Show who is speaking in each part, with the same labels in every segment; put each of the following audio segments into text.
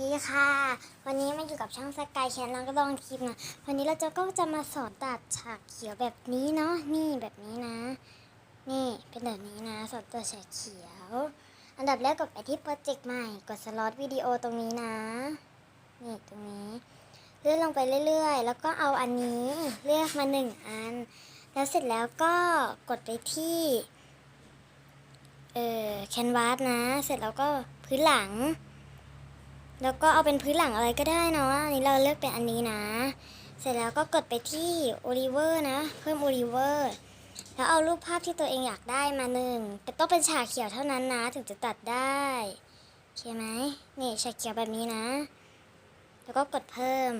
Speaker 1: ดีค่ะ วันนี้มาอยู่กับช่างสกายแคนแล้วก็ลองคลิปนะ วันนี้เราจะก็จะมาสอนตัดฉากเขียวแบบนี้เนาะ นี่แบบนี้นะ นี่เป็นแบบนี้นะสอนตัวฉากเขียว อันดับแรกกดไปที่โปรเจกต์ใหม่ กดสล็อตวิดีโอตรงนี้นะ นี่ตรงนี้ เลื่อนลงไปเรื่อยๆ แล้วก็เอาอันนี้เลือกมาหนึ่งอัน แล้วเสร็จแล้วก็กดไปที่ เอ่อ แคนวาสนะ เสร็จแล้วก็พื้นหลัง แล้วก็เอาเป็นพื้นหลังอะไรก็ได้เนาะอันนี้เราเลือกเป็นอันนี้นะ เสร็จแล้วก็กดไปที่โอลิเวอร์นะ เพิ่มโอลิเวอร์แล้วเอารูปภาพที่ตัวเองอยากได้มาหนึ่งแต่ต้องเป็นฉากเขียวเท่านั้นนะ ถึงจะตัดได้โอเคไหมนี่ฉากเขียวแบบนี้นะ แล้วก็กดเพิ่ม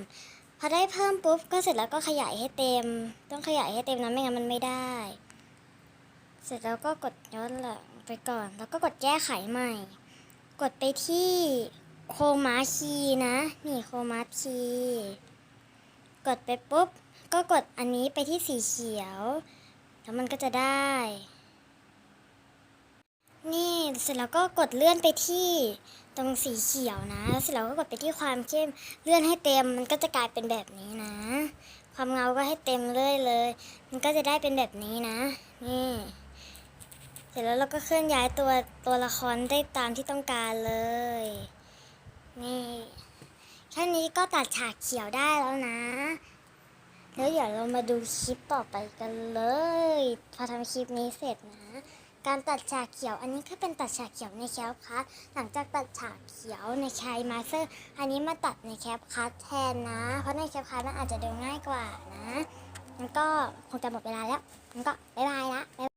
Speaker 1: พอได้เพิ่มปุ๊บก็เสร็จแล้วก็ขยายให้เต็ม ต้องขยายให้เต็มนะไม่งั้นมันไม่ได้ เสร็จแล้วก็กดย้อนหลังไปก่อน แล้วก็กดแก้ไขใหม่ กดไปที่ โคมาคีนะ นี่โคมาคีกดไปปุ๊บ ก็กดอันนี้ไปที่สีเขียว แล้วมันก็จะได้ นี่เสร็จแล้วก็กดเลื่อนไปที่ตรงสีเขียวนะ แล้วเสร็จแล้วก็กดไปที่ความเข้ม เลื่อนให้เต็ม มันก็จะกลายเป็นแบบนี้นะ ความเงาก็ให้เต็มเลยเลย มันก็จะได้เป็นแบบนี้นะ นี่ เสร็จแล้วเราก็เคลื่อนย้ายตัวตัวละครได้ตามที่ต้องการเลย นี่ แค่นี้ก็ตัดฉากเขียวได้แล้วนะ แล้วเดี๋ยวเรามาดูคลิปต่อไปกันเลย พอทำคลิปนี้เสร็จนะ การตัดฉากเขียว อันนี้ก็เป็นตัดฉากเขียวในแคปคัทหลังจากตัดฉากเขียวในชายมาสเตอร์ อันนี้มาตัดในแคปคัทแทนนะ เพราะในแคปคัทมันอาจจะดูง่ายกว่านะงั้นก็คงจะหมดเวลาแล้วงั้นก็บ๊ายบายละ